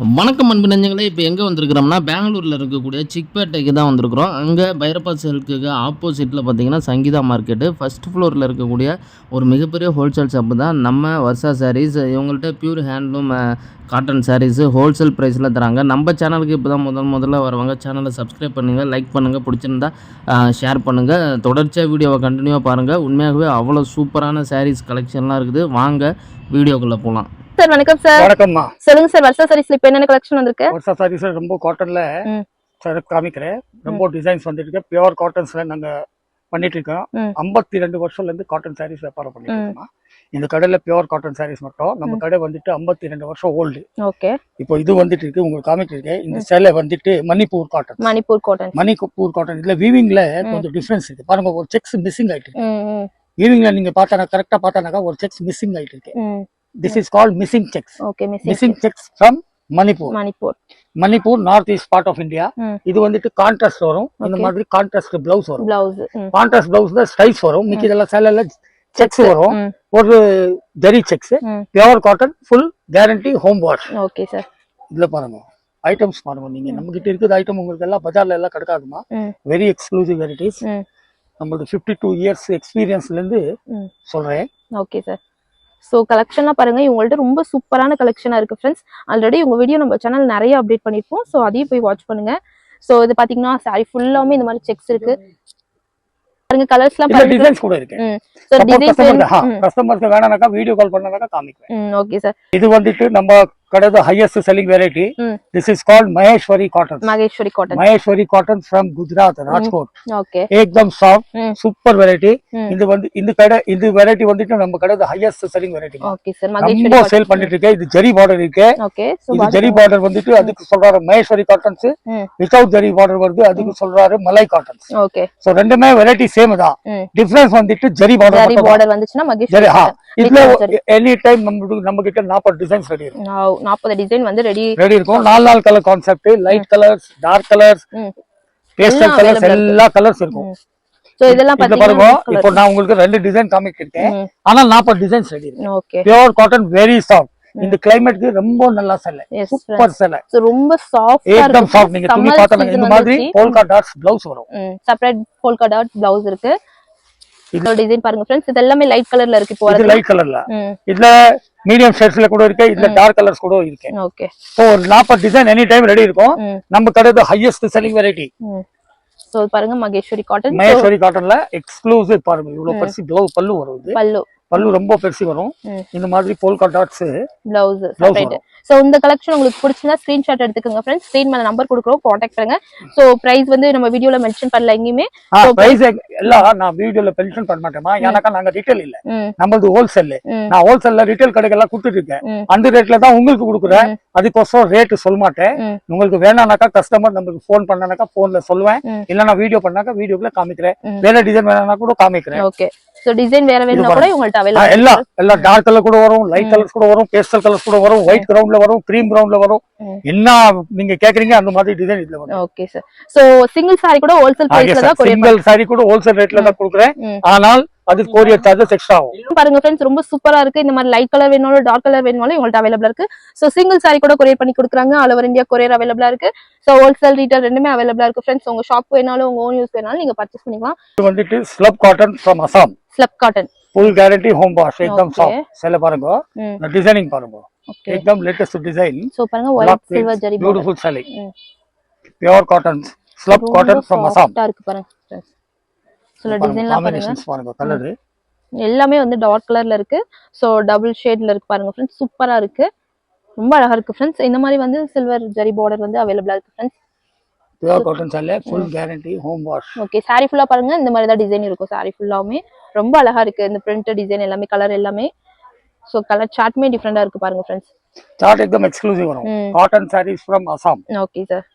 வணக்கம் அன்பு நெஞ்சங்களே இப்போ எங்கே வந்திருக்கிறோம்னா பெங்களூரில் இருக்கக்கூடிய சிக்பேட்டைக்கு தான் வந்திருக்கிறோம். அங்கே பைரப்பா சில்க்குக்கு ஆப்போசிட்டில் பார்த்தீங்கன்னா சங்கீதா மார்க்கெட்டு ஃபஸ்ட் ஃப்ளோரில் இருக்கக்கூடிய ஒரு மிகப்பெரிய ஹோல்சேல் ஷாப்பு தான். நம்ம வர்ஷா சாரீஸ் இவங்கள்ட்ட pure handloom cotton sarees wholesale ப்ரைஸில் தராங்க. நம்ம சேனலுக்கு இப்போ தான் முதல் முதல்ல வரவங்க சேனலை சப்ஸ்கிரைப் பண்ணுங்கள் லைக் பண்ணுங்கள் பிடிச்சிருந்தா ஷேர் பண்ணுங்கள் தொடர்ச்சியாக வீடியோவை கண்டினியூவாக பாருங்கள் உண்மையாகவே அவ்வளோ சூப்பரான சாரீஸ் கலெக்ஷன்லாம் இருக்குது. வாங்க வீடியோக்குள்ளே போகலாம் சார் வணக்கம் சார். வணக்கம்மா. சொல்லுங்க சார் வருஷா சாரீஸ்ல இப்ப என்னென்ன கலெக்ஷன் வந்திருக்கு? வருஷா சாரீஸ் ரொம்ப காட்டன்ல. சரக்கு காமிக்கிறேன். ரொம்ப டிசைன்ஸ் வந்துட்டு இருக்கு. பியூர் காட்டன்ஸ்ல நாங்க பண்ணிட்டு இருக்கோம். ஐம்பத்தி ரெண்டு வருஷம்ல இருந்து காட்டன் சாரீஸ் வியாபாரம் பண்ணிட்டு. இருக்கோம் இந்த கடையில பியூர் காட்டன் சாரீஸ் மட்டும். நம்ம கடை வந்துட்டு ஐம்பத்தி ரெண்டு வருஷம் ஓல்டு ஓகே. இப்போ இது வந்துட்டு இருக்கு. உங்களுக்கு காமிச்சிருக்கேன். இந்த சேலை வந்துட்டு Manipur cotton Manipur cotton Manipur cotton இதுல வீவிங்ல கொஞ்சம் டிஃபரன்ஸ் இருக்கு. பாருங்க ஒரு செக்ஸ் மிஸ்ஸிங் ஆயிட்டு வீவிங்ல நீங்க பார்த்தானா கரெக்டா பார்த்தானாக்கா ஒரு செக்ஸ் மிஸ்ஸிங் ஆயிட்டு இருக்கு. ம் this is called Mising checks okay miss Mising checks from Manipur Manipur Manipur north east part of India. இது வந்துட்டு கான்ட்ராஸ்ட் வரும். இந்த Okay. மாதிரி கான்ட்ராஸ்ட் பிளவுஸ் வரும். பிளவுஸ் கான்ட்ராஸ்ட் பிளவுஸ் தான் ஸ்டைஸ் வரும். மிக்கி இதெல்லாம் சேலைல செக்ஸ் வரும். ம் ஒரு zari checks pure cotton full guarantee home wash okay sir இதுல பாருங்க. ஐட்டம்ஸ் பாருங்க நீங்க. நம்ம கிட்ட இருக்குது ஐட்டம் உங்களுக்கு எல்லாம் பஜார்ல எல்லாம் கிடைக்காதுமா? வெரி எக்ஸ்க்ளூசிவ் வெரைட்டிஸ் ம் நம்மளது ஃபிஃப்டி டூ இயர்ஸ் எக்ஸ்பீரியன்ஸ்ல இருந்து சொல்றேன். ஓகே சார் ஸோ கலெக்ஷன்லாம் பாருங்க இவங்கள்ட்ட ரொம்ப சூப்பரான கலெக்ஷனாக இருக்கு ஃப்ரெண்ட்ஸ் ஆல்ரெடி உங்க வீடியோ நம்ம சேனல் நிறைய அப்டேட் பண்ணியிருப்போம். ஸோ அதையும் போய் வாட்ச் பண்ணுங்க. ஸோ இது பாத்தீங்கன்னா சாரி ஃபுல்லாமே இந்த மாதிரி செக்ஸ் இருக்கு. பாருங்க கலர்ஸ்லாம் பாருங்க. டிசைன்ஸ் கூட இருக்கு. ம். ஸோ டிசைன்ஸ் கஸ்டமர் கஸ்டமருக்கு வேணானாக்கா வீடியோ கால் பண்ணாக்கா காமிக்குவேன். ம் ஓகே சார் இது வந்துட்டு நம்ம கடைது highest selling variety this is called Maheshwari cotton Maheshwari cotton Gujarat Rajkot okay ஏக்தம் soft ம். Super variety hmm. இது வந்து இந்த கடை இந்த வெரைட்டி வந்துட்டு நம்ம கடை ஹையஸ்ட் செல்லிங் வெரைட்டி ரொம்ப சேல் பண்ணிட்டு இருக்கேன் இது ஜெரி பார்டர் இருக்கு. இது ஜெரி பார்டர் வந்துட்டு அதுக்கு சொல்றாரு மகேஸ்வரி காட்டன்ஸ் ம். வித்தவுட் ஜெரி பார்டர் வருது அதுக்கு சொல்றாரு மலை காட்டன்ஸ் ஓகே சோ ரெண்டுமே வெரைட்டி சேம் தான். டிஃபரன்ஸ் வந்துட்டு ஜெரி பார்டர் பார்டர் வந்துச்சுன்னா இதுல. எனி டைம் நம்ம நம்ம கிட்ட நாற்பது டிசைன்ஸ் ரெடி இருக்கும் நாற்பது டிசைன் வந்து ரெடி ரெடி இருக்கும். நாலு நாலு colour concept light colours dark colours pastel colours எல்லா கலர்ஸ் இருக்கும். ஸோ இதெல்லாம் பாருங்க இப்போ நான் உங்களுக்கு ரெண்டு டிசைன் காமிக்கிட்டேன். ஆனா நாற்பது டிசைன்ஸ் ரெடி இருக்கு. Okay pure cotton very soft இந்த கிளைமேட்க்கு ரொம்ப நல்லா சேலை சூப்பர் சேலை ரொம்ப சாஃப்டா ஏக்தம் சாஃப்ட் நீங்க துணி பார்த்தா இந்த மாதிரி போல்கா டாட்ஸ் பிளவுஸ் வரும். செப்பரேட் போல்கா டாட் பிளவுஸ் இருக்கு. இதோட டிசைன் பாருங்க ஃப்ரெண்ட்ஸ் இது எல்லாமே லைட் கலர்ல இருக்கு இப்போ இது வரது லைட் கலர்ல இதுல மீடியம் ஷேட்ஸ்ல கூட இருக்கு இதுல டார்க் கலர்ஸ் கூட இருக்கு. ஓகே ஸோ ஒரு நாற்பது டிசைன் எனி டைம் ரெடி இருக்கும். நம்ம கடைது ஹையஸ்ட் செல்லிங் வெரைட்டி ஸோ பாருங்க மகேஸ்வரி காட்டன் மகேஸ்வரி காட்டன்ல எக்ஸ்க்ளூசிவ் பாருங்க இவ்வளவு பெருசு ப்ளவு பல்லு வரும் இது பல்லு. பல்லு ரொம்ப பெருசு வரும். இந்த மாதிரி போல்கா டாட்ஸ் பிளவுஸ் ஸோ இந்த கலெக்ஷன் உங்களுக்கு பிடிச்சிருந்தா ஸ்கிரீன்ஷாட் எடுத்துக்கோங்க ஃப்ரெண்ட்ஸ் ஸ்க்ரீன் மேல நம்பர் கொடுக்குறோம் காண்டாக்ட் பண்ணுங்க. ஸோ பிரைஸ் வந்து நம்ம வீடியோல மென்ஷன் பண்ணல எங்கேயுமே. பிரைஸ் எல்லாம் நான் வீடியோல பென்ஷன் பண்ண மாட்டேமா ஏன்னாக்கா நாங்க ரீட்டைல் இல்ல. நம்மளது ஹோல்சேல் நான் ஹோல்சேல்ல ரீட்டைல் கடைக்கெல்லாம் கொடுத்துட்டு இருக்கேன். அந்த ரேட்ல தான் உங்களுக்கு கொடுக்குறேன். அதுக்கோசரம் ரேட் சொல்ல மாட்டேன். உங்களுக்கு வேணானாக்கா கஸ்டமர் நம்மளுக்கு ஃபோன் பண்ணானாக்கா போன்ல சொல்லுவேன். ம். இல்ல நான் வீடியோ பண்ணாக்கா வீடியோக்குள்ள காமிக்கிறேன். வேற டிசைன் வேணா கூட காமிக்கிறேன். ஓகே ஸோ டிசைன் வேற வேணும்னா கூட உங்கள்ட்ட ஆ, அவைலபிள் எல்லாம் எல்லாம் டார்க் கலர் கூட வரும் லைட் கலர்ஸ் கூட வரும் பேஸ்டல் கலர்ஸ் கூட வரும் ஒயிட் கிரவுண்ட்ல வரும் கிரீம் கிரவுண்ட்ல வரும். என்ன நீங்க கேக்குறீங்க அந்த மாதிரி டிசைன் இதுல வரும். Okay sir so single saree கூட ஹோல்சேல் பிரைஸ்ல தான் சிங்கிள் சாரி கூட ஹோல்சேல் ரேட்ல தான் கொடுக்குறேன். ஆனால் அது கொரியர் சார்ஜஸ் எக்ஸ்ட்ரா ஆகும். பாருங்க ஃப்ரெண்ட்ஸ் ரொம்ப சூப்பரா இருக்கு. இந்த மாதிரி லைட் கலர் வேணாலும் டார்க் கலர் வேணாலும் உங்கள்ட்ட அவைலபிளா இருக்கு. ஸோ சிங்கிள் சாரி கூட கொரியர் பண்ணி கொடுக்குறாங்க. ஆல் ஓவர் இந்தியா கொரியர் அவைலபிளா இருக்கு. ஸோ ஹோல்சேல் ரீட்டர் ரெண்டுமே அவைலபிளா இருக்கு ஃப்ரெண்ட்ஸ் உங்க ஷாப் வேணாலும் உங்க ஓன் யூஸ் வேணாலும் நீங்க பர்ச்சேஸ் பண்ணிக்கலாம். இது வந்துட்டு slub cotton from Assam slub cotton full guarantee home wash எக்தம். Soft சில பாருங்க. டிசைனிங் பாருங்க. எக்தம் லேட்டஸ்ட் டிசைன் ஸோ பாருங்க ஒயிட் சில்வர் ஜரி. பியூட்டிஃபுல் சேலை. Pure cotton slub cotton from Assam இருக்கு பாருங்க. சில டிசைன்லாம் பாருங்க. கலர் எல்லாமே வந்து டார்க் கலர்ல இருக்கு. ஸோ டபுள் ஷேட்ல இருக்கு பாருங்க ஃப்ரெண்ட்ஸ் சூப்பரா இருக்கு. ரொம்ப அழகா இருக்கு ஃப்ரெண்ட்ஸ் இந்த மாதிரி வந்து சில்வர் ஜரி பார்டர் வந்து அவைலபிளா இருக்கு ஃப்ரெண்ட்ஸ் பியூர் காட்டன் சேலை full guarantee home wash okay saree ஃபுல்லா பாருங்க. இந்த மாதிரி தான் டிசைன் இருக்கும் saree ஃபுல்லாமே ரொம்ப அழகா இருக்கு. இந்த பிரிண்ட் டிசைன் எல்லாமே கலர் எல்லாமே. ஸோ கலர் சார்ட்மே டிஃப்ரெண்டா இருக்கு பாருங்க ஃப்ரெண்ட்ஸ் சார்ட் எக்தம் எக்ஸ்க்ளூசிவ் வரும். Cotton sarees from Assam okay sir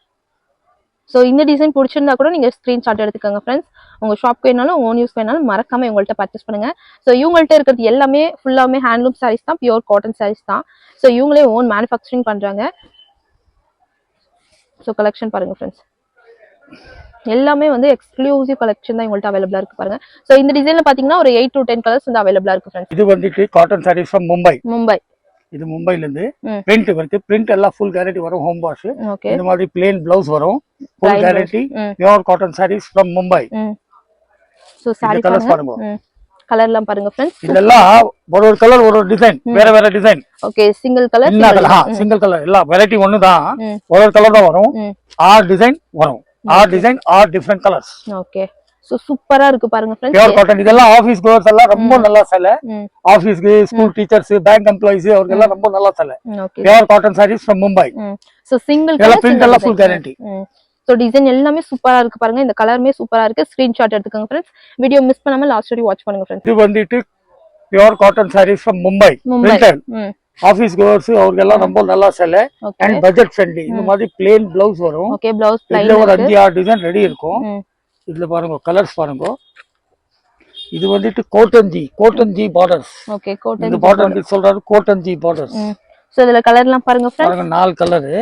so இந்த டிசைன் பிடிச்சிருந்தா கூட நீங்க ஸ்கிரீன்ஷாட் எடுத்துக்கோங்க ஃப்ரெண்ட்ஸ் உங்க ஷாப் வேணாலும் ஓன் யூஸ் வேணாலும் மறக்காம இவங்கள்ட்ட பர்ச்சேஸ் பண்ணுங்க. ஸோ இவங்கள்ட்ட இருக்கிறது எல்லாமே ஃபுல்லாமே ஹேண்ட்லூம் சாரீஸ் தான் பியூர் காட்டன் சாரீஸ் தான். ஸோ இவங்களே ஓன் மேனுஃபேக்சரிங் பண்றாங்க. ஸோ கலெக்ஷன் பாருங்க ஃப்ரெண்ட்ஸ் எல்லாமே வந்து எக்ஸ்க்ளூசிவ் கலெக்ஷன் தான் இவங்கள்ட்ட அவைலபிளா இருக்கு பாருங்க. ஸோ இந்த டிசைன்ல பாத்தீங்கன்னா ஒரு எயிட் டு டென் கலர்ஸ் வந்து அவைலபிளா இருக்கு இது வந்துட்டு காட்டன் சாரீஸ் ஃப்ரம் மும்பை மும்பை இது மும்பைல இருந்து. பிரிண்ட் இருக்கு. பிரிண்ட் எல்லாம் ஃபுல் கேரண்டி வரும் ஹோம் வாஷ் இந்த மாதிரி பிளேன் பிளவுஸ் வரும். Full guarantee pure cotton saris from Mumbai so sari பாருங்க. பாருங்க. ம். கலர்லாம் பாருங்க ஃப்ரெண்ட்ஸ் இதெல்லாம் ஒரு ஒரு கலர் ஒரு ஒரு டிசைன் வேற வேற design okay single colour colour single colour எல்லாம் வெரைட்டி ஒன்று தான். ஒரு ஒரு கலர் தான் வரும். ஆறு டிசைன் வரும். ஆறு டிசைன் ஆறு டிஃப்ரெண்ட் கலர்ஸ் ஓகே ஸோ சூப்பரா இருக்கு பாருங்க பியூர் காட்டன் இதெல்லாம் ஆஃபீஸ் கோர்ஸ் எல்லாம் ரொம்ப நல்லா செல. ம். ஆஃபீஸ்க்கு ஸ்கூல் டீச்சர்ஸ் பேங்க் எம்ப்ளாயிஸ் அவருக்கு எல்லாம் ரொம்ப நல்லா செல. Pure cotton saris from Mumbai so single இதெல்லாம் print எல்லாம் guarantee. ம். ஸோ டிசைன் எல்லாமே சூப்பரா இருக்கு பாருங்க. இந்த கலருமே சூப்பரா இருக்கு. ஸ்கிரீன்ஷாட் எடுத்துக்கோங்க ஃப்ரெண்ட்ஸ் வீடியோ மிஸ் பண்ணாம லாஸ்ட் வரையும் வாட்ச் பண்ணுங்க ஃப்ரெண்ட்ஸ் இது வந்துட்டு pure cotton saris from Mumbai ம். ஆஃபீஸ் கோர்ஸ் அவருக்கு எல்லாம் ரொம்ப நல்லா செல. அண்ட் பட்ஜெட் ஃப்ரெண்ட்லி இந்த மாதிரி பிளேன் பிளவுஸ் வரும். ஓகே பிளவுஸ் ஒரு அஞ்சு ஆறு டிசைன் ரெடி இருக்கும். இதுல பாருங்க கலர்ஸ் பாருங்க. இது வந்துட்டு கோட்டன் ஜி பார்டர்ஸ் ஓகே இந்த கோட்டன் பார்டர் வந்து சொல்றாரு கோட்டன் ஜி பார்டர்ஸ் ஸோ இதுல கலர்லாம் பாருங்க பாருங்க நாலு கலரு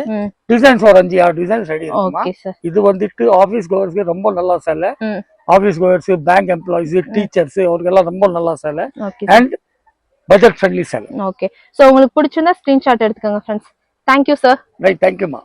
டிசைன்ஸ் ஒரு அஞ்சு ஆறு டிசைன்ஸ் ரெடி இருக்குமா? இது வந்துட்டு ஆபீஸ் கோவர்ஸ்க்கு ரொம்ப நல்லா சேலை. ம். Office goers bank employees teachers அவருக்கெல்லாம் ரொம்ப நல்லா சேலை. ஓகே அண்ட் பட்ஜெட் ஃப்ரெண்ட்லி சேலை. ஓகே ஸோ உங்களுக்கு பிடிச்சிருந்தா ஸ்கிரீன்ஷாட் எடுத்துக்கோங்க ஃப்ரெண்ட்ஸ் தேங்க்யூ சார் ரைட் தேங்க்யூமா